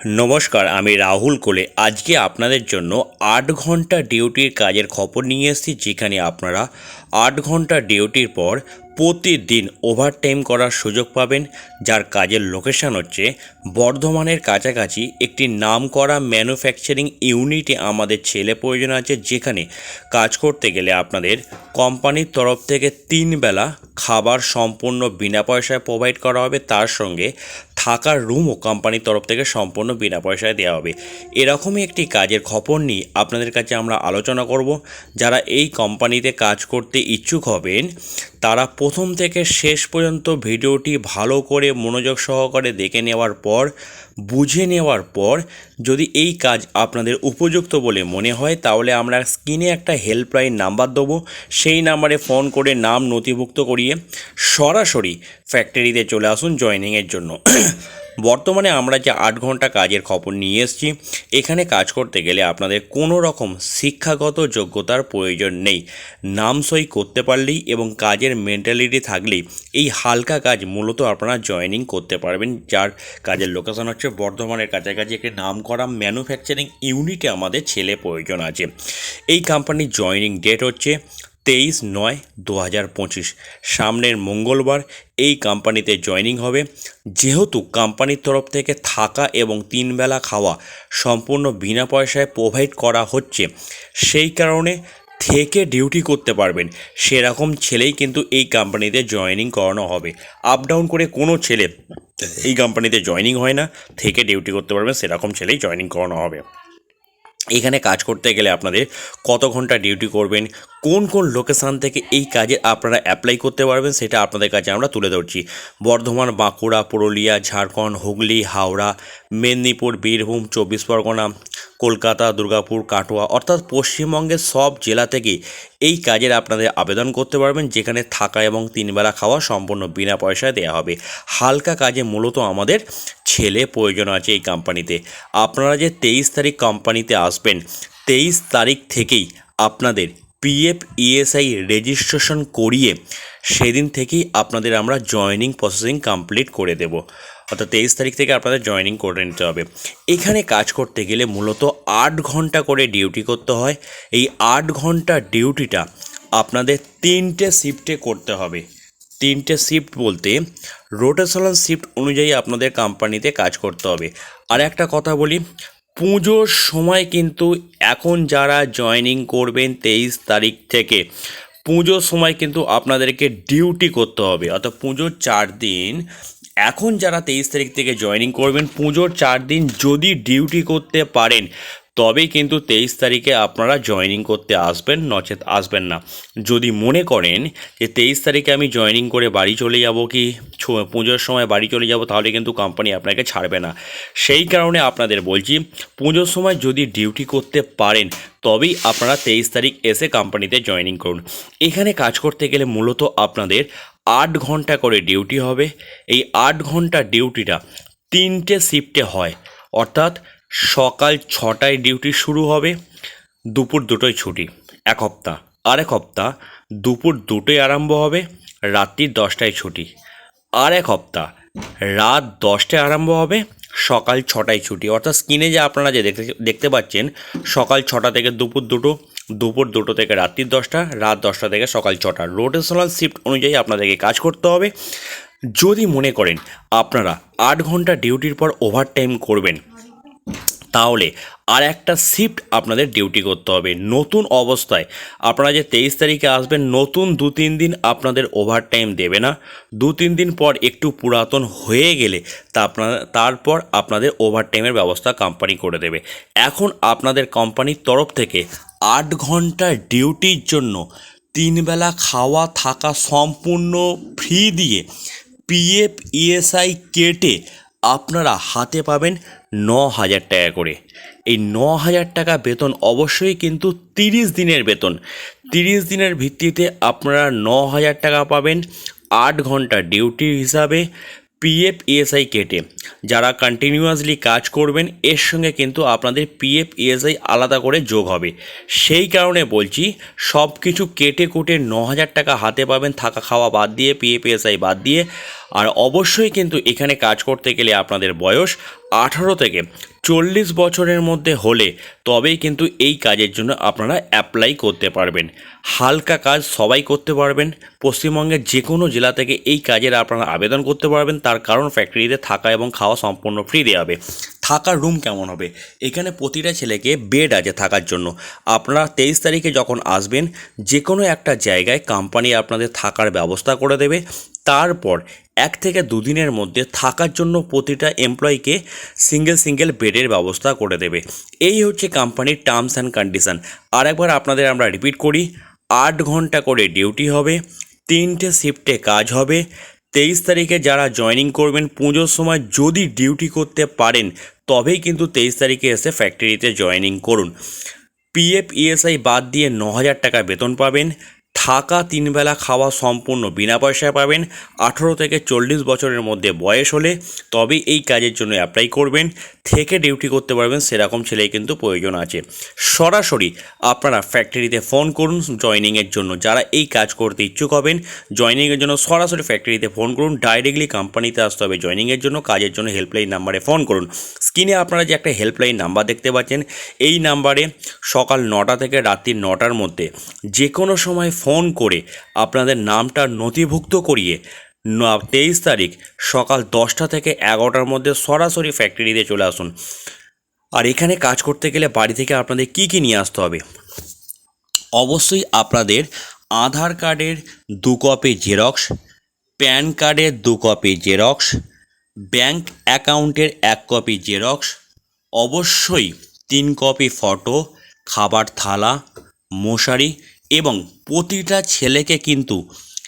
নমস্কার, আমি রাহুল কোলে। আজকে আপনাদের জন্য আট ঘণ্টা ডিউটির কাজের খবর নিয়ে এসেছি, যেখানে আপনারা আট ঘণ্টা ডিউটির পর প্রতিদিন ওভারটাইম করার সুযোগ পাবেন, যার কাজের লোকেশান হচ্ছে বর্ধমানের কাছাকাছি একটি নাম করা ম্যানুফ্যাকচারিং ইউনিটে আমাদের ছেলে প্রয়োজন আছে, যেখানে কাজ করতে গেলে আপনাদের কোম্পানির তরফ থেকে তিন বেলা খাবার সম্পূর্ণ বিনা পয়সায় প্রোভাইড করা হবে, তার সঙ্গে থাকার রুমও কোম্পানির তরফ থেকে সম্পূর্ণ বিনা পয়সায় দেওয়া হবে। এরকমই একটি কাজের খবর নিয়ে আপনাদের কাছে আমরা আলোচনা করব। যারা এই কোম্পানিতে কাজ করতে ইচ্ছুক হবেন, তারা প্রথম থেকে শেষ পর্যন্ত ভিডিওটি ভালো করে মনোযোগ সহকারে দেখে নেওয়ার পর, বুঝে নেওয়ার পর যদি এই কাজ আপনাদের উপযুক্ত বলে মনে হয়, তাহলে আমরা স্ক্রিনে একটা হেল্পলাইন নাম্বার দেবো। সেই নাম্বারে ফোন করে নাম নথিভুক্ত করিয়ে সরাসরি ফ্যাক্টরিতে চলে আসুন জয়েনিংয়ের জন্য। বর্তমানে আমরা যে আট ঘণ্টা কাজের খবর নিয়ে এসেছি, এখানে কাজ করতে গেলে আপনাদের কোনো রকম শিক্ষাগত যোগ্যতার প্রয়োজন নেই। নাম সই করতে পারলেই এবং কাজের মেন্টালিটি থাকলেই এই হালকা কাজ মূলত আপনারা জয়েনিং করতে পারবেন, যার কাজের লোকেশন হচ্ছে বর্ধমানের কাছাকাছি একটি নাম করা ম্যানুফ্যাকচারিং ইউনিটে আমাদের ছেলে প্রয়োজন আছে। এই কোম্পানির জয়েনিং ডেট হচ্ছে তেইশ নয়, দু হাজার পঁচিশ। সামনের মঙ্গলবার এই কোম্পানিতে জয়েনিং হবে। যেহেতু কোম্পানির তরফ থেকে থাকা এবং তিন বেলা খাওয়া সম্পূর্ণ বিনা পয়সায় প্রোভাইড করা হচ্ছে, সেই কারণে থেকে ডিউটি করতে পারবেন। সেরকম ছেলেই কিন্তু এই কোম্পানিতে জয়েনিং করানো হবে। আপ ডাউন করে কোনো ছেলে এই কোম্পানিতে জয়েনিং হয় না। থেকে ডিউটি করতে পারবেন, সেরকম ছেলেই জয়েনিং করানো হবে। এখানে কাজ করতে গেলে আপনাদের কত ঘণ্টা ডিউটি করবেন কোন কোন লোকেশান থেকে এই কাজে আপনারা অ্যাপ্লাই করতে পারবেন সেটা আপনাদের কাছে আমরা তুলে ধরছি। বর্ধমান, বাঁকুড়া, পুরুলিয়া, ঝাড়খণ্ড, হুগলি, হাওড়া, মেদিনীপুর, বীরভূম, চব্বিশ পরগনা, কলকাতা, দুর্গাপুর, কাটোয়া অর্থাৎ পশ্চিমবঙ্গের সব জেলা থেকে এই কাজের আপনাদের আবেদন করতে পারবেন, যেখানে থাকা এবং তিনবেলা খাওয়া সম্পূর্ণ বিনা পয়সায় দেওয়া হবে। হালকা কাজে মূলত আমাদের ছেলে প্রয়োজন আছে এই কোম্পানিতে আপনারা যে তেইশ তারিখ কোম্পানিতে আসবেন, তেইশ তারিখ থেকেই আপনাদের পিএফ ইএসআই রেজিস্ট্রেশন করিয়ে সেদিন থেকেই আপনাদের আমরা জয়েনিং প্রসেসিং কমপ্লিট করে দেব। অর্থাৎ তেইশ তারিখ থেকে আপনাদের জয়েনিং করে নিতে হবে। এখানে কাজ করতে গেলে মূলত আট ঘণ্টা করে ডিউটি করতে হয়। এই আট ঘণ্টা ডিউটিটা আপনাদের তিনটে শিফটে করতে হবে। তিনটে শিফট বলতে রোটেশনাল শিফট অনুযায়ী আপনাদের কোম্পানিতে কাজ করতে হবে। আর একটা কথা বলি পুজোর সময় কিন্তু এখন যারা জয়েনিং করবেন তেইশ তারিখ থেকে, পুজোর সময় কিন্তু আপনাদেরকে ডিউটি করতে হবে। অর্থাৎ পুজোর চার দিন, এখন যারা তেইশ তারিখ থেকে জয়েনিং করবেন, পুজোর চার দিন যদি ডিউটি করতে পারেন, তবেই কিন্তু তেইশ তারিখে আপনারা জয়েনিং করতে আসবেন, নচেত আসবেন না। যদি মনে করেন যে তেইশ তারিখে আমি জয়েনিং করে বাড়ি চলে যাব কি? পুজোর সময় বাড়ি চলে যাব, তাহলে কিন্তু কোম্পানি আপনাকে ছাড়বে না। সেই কারণে আপনাদের বলছি, পুজোর সময় যদি ডিউটি করতে পারেন, তবেই আপনারা তেইশ তারিখ এসে কোম্পানিতে জয়েনিং করুন। এখানে কাজ করতে গেলে মূলত আপনাদের আট ঘণ্টা করে ডিউটি হবে। এই আট ঘণ্টা ডিউটিটা তিনটে শিফটে হয়। অর্থাৎ সকাল ছটায় ডিউটি শুরু হবে, দুপুর দুটোয় ছুটি, এক সপ্তাহ আরেক হপ্তাহ দুপুর দুটোয় আরম্ভ হবে, রাত্রি দশটায় ছুটি। আর এক হপ্তাহ রাত দশটায় আরম্ভ হবে, সকাল ছটায় ছুটি। অর্থাৎ স্ক্রিনে যে আপনারা যে দেখতে দেখতে পাচ্ছেন, সকাল ছটা থেকে দুপুর দুটো দুপুর দুটো থেকে রাত্রি দশটা, রাত দশটা থেকে সকাল ছটা। রোটেশনাল শিফট অনুযায়ী আপনাদেরকে কাজ করতে হবে। যদি মনে করেন আপনারা আট ঘণ্টা ডিউটির পর ওভারটাইম করবেন তাহলে আর একটা শিফট আপনাদের ডিউটি করতে হবে। নতুন অবস্থায় আপনারা যে তেইশ তারিখে আসবেন, নতুন দু তিন দিন আপনাদের ওভারটাইম দেবে না। দু তিন দিন পর একটু পুরাতন হয়ে গেলে তা আপনারা, তারপর আপনাদের ওভারটাইমের ব্যবস্থা কোম্পানি করে দেবে। এখন আপনাদের কোম্পানির তরফ থেকে আট ঘণ্টা ডিউটির জন্য তিনবেলা খাওয়া থাকা সম্পূর্ণ ফ্রি দিয়ে পিএফ ইএসআই কেটে আপনারা হাতে পাবেন ন হাজার টাকা করে। এই ন হাজার টাকা বেতন অবশ্যই কিন্তু তিরিশ দিনের বেতন। তিরিশ দিনের ভিত্তিতে আপনারা ন হাজার টাকা পাবেন আট ঘণ্টা ডিউটি হিসাবে পিএফ ইএসআই কেটে। যারা কন্টিনিউয়াসলি কাজ করবেন, এর সঙ্গে কিন্তু আপনাদের পিএফ ইএসআই আলাদা করে যোগ হবে। সেই কারণে বলছি সব কিছু কেটে কুটে ন হাজার টাকা হাতে পাবেন, থাকা খাওয়া বাদ দিয়ে পিএফ ইএসআই বাদ দিয়ে। আর অবশ্যই কিন্তু এখানে কাজ করতে গেলে আপনাদের বয়স আঠারো থেকে চল্লিশ বছরের মধ্যে হলে তবেই কিন্তু এই কাজের জন্য আপনারা অ্যাপ্লাই করতে পারবেন। হালকা কাজ সবাই করতে পারবেন। পশ্চিমবঙ্গের যে কোনো জেলা থেকে এই কাজের আপনারা আবেদন করতে পারবেন। তার কারণ ফ্যাক্টরিতে থাকা এবং খাওয়া সম্পূর্ণ ফ্রি দেওয়া হবে। থাকার রুম কেমন হবে? এখানে প্রতিটা ছেলেকে বেড আছে থাকার জন্য। আপনারা তেইশ তারিখে যখন আসবেন যে কোনো একটা জায়গায় কোম্পানি আপনাদের থাকার ব্যবস্থা করে দেবে। তারপর এক থেকে দুদিনের মধ্যে থাকার জন্য প্রতিটা এমপ্লয়িকে সিঙ্গেল সিঙ্গেল বেডের ব্যবস্থা করে দেবে। এই হচ্ছে কোম্পানির টার্মস অ্যান্ড কন্ডিশন আর একবার আপনাদের আমরা রিপিট করি, আট ঘণ্টা করে ডিউটি হবে, তিনটে শিফটে কাজ হবে, তেইশ তারিখে যারা জয়েনিং করবেন, পুজোর সময় যদি ডিউটি করতে পারেন, তবেই কিন্তু তেইশ তারিখে এসে ফ্যাক্টরিতে জয়েনিং করুন। পিএফ ইএসআই বাদ দিয়ে ন হাজার টাকা বেতন পাবেন থাকা তিনবেলা খাওয়া সম্পূর্ণ বিনা পয়সায় পাবেন। আঠেরো থেকে চল্লিশ বছরের মধ্যে বয়স হলে তবে এই কাজের জন্য অ্যাপ্লাই করবেন। থেকে ডিউটি করতে পারবেন, সেরকম ছেলেই কিন্তু প্রয়োজন আছে। সরাসরি আপনারা ফ্যাক্টরিতে ফোন করুন জয়নিংয়ের জন্য। যারা এই কাজ করতে ইচ্ছুক হবেন জয়নিংয়ের জন্য সরাসরি ফ্যাক্টরিতে ফোন করুন। ডাইরেক্টলি কোম্পানিতে আসতে হবে জয়নিংয়ের জন্য কাজের জন্য হেল্পলাইন নাম্বারে ফোন করুন। স্ক্রিনে আপনারা যে একটা হেল্পলাইন নাম্বার দেখতে পাচ্ছেন, এই নাম্বারে সকাল নটা থেকে রাত্রি নটার মধ্যে যে কোনো সময় করে আপনাদের নামটা নথিভুক্ত করিয়ে তেইশ তারিখ সকাল দশটা থেকে এগারোটার মধ্যে সরাসরি ফ্যাক্টরিতে চলে আসুন। আর এখানে কাজ করতে গেলে বাড়ি থেকে আপনাদের কি কি নিয়ে আসতে হবে? অবশ্যই আপনাদের আধার কার্ডের দু কপি জেরক্স প্যান কার্ডের দু কপি জেরক্স ব্যাংক অ্যাকাউন্টের এক কপি জেরক্স অবশ্যই তিন কপি ফটো খাবার থালা, মশারি এবং প্রতিটা ছেলেকে কিন্তু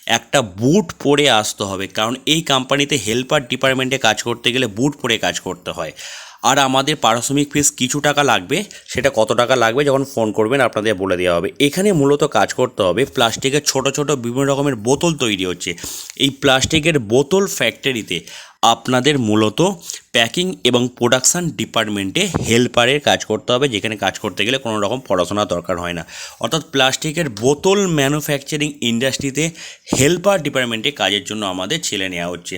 একটা বুট পরে আসতে হবে। কারণ এই কোম্পানিতে হেল্পার ডিপার্টমেন্টে কাজ করতে গেলে বুট পরে কাজ করতে হয়। আর আমাদের পারিশ্রমিক ফিস কিছু টাকা লাগবে, সেটা কত টাকা লাগবে যখন ফোন করবেন আপনাদের বলে দেওয়া হবে। এখানে মূলত কাজ করতে হবে প্লাস্টিকের ছোট ছোট বিভিন্ন রকমের বোতল তৈরি হচ্ছে। এই প্লাস্টিকের বোতল ফ্যাক্টরিতে আপনাদের মূলত প্যাকিং এবং প্রোডাকশান ডিপার্টমেন্টে হেল্পারের কাজ করতে হবে, যেখানে কাজ করতে গেলে কোনো রকম পড়াশোনা দরকার হয় না। অর্থাৎ প্লাস্টিকের বোতল ম্যানুফ্যাকচারিং ইন্ডাস্ট্রিতে হেল্পার ডিপার্টমেন্টে কাজের জন্য আমাদের ছেলে নেওয়া হচ্ছে।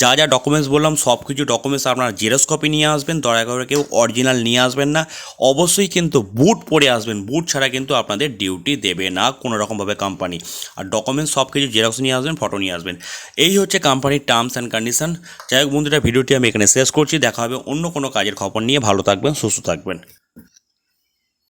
যা যা ডকুমেন্টস বললাম সব কিছু ডকুমেন্টস আপনারা জেরক্স কপি নিয়ে আসবেন, দয়া করে কেউ অরিজিনাল নিয়ে আসবেন না। অবশ্যই কিন্তু বুট পরে আসবেন, বুট ছাড়া কিন্তু আপনাদের ডিউটি দেবে না কোনো রকমভাবে কোম্পানি। আর ডকুমেন্টস সব কিছু জেরক্স নিয়ে আসবেন, ফটো নিয়ে আসবেন। এই হচ্ছে কোম্পানির টার্মস অ্যান্ড কন্ডিশন। যাই হোক বন্ধুরা, ভিডিওটি আমি এখানে শেষ করছি। দেখা হবে অন্য কোনো কাজের খবর নিয়ে। ভালো থাকবেন, সুস্থ থাকবেন।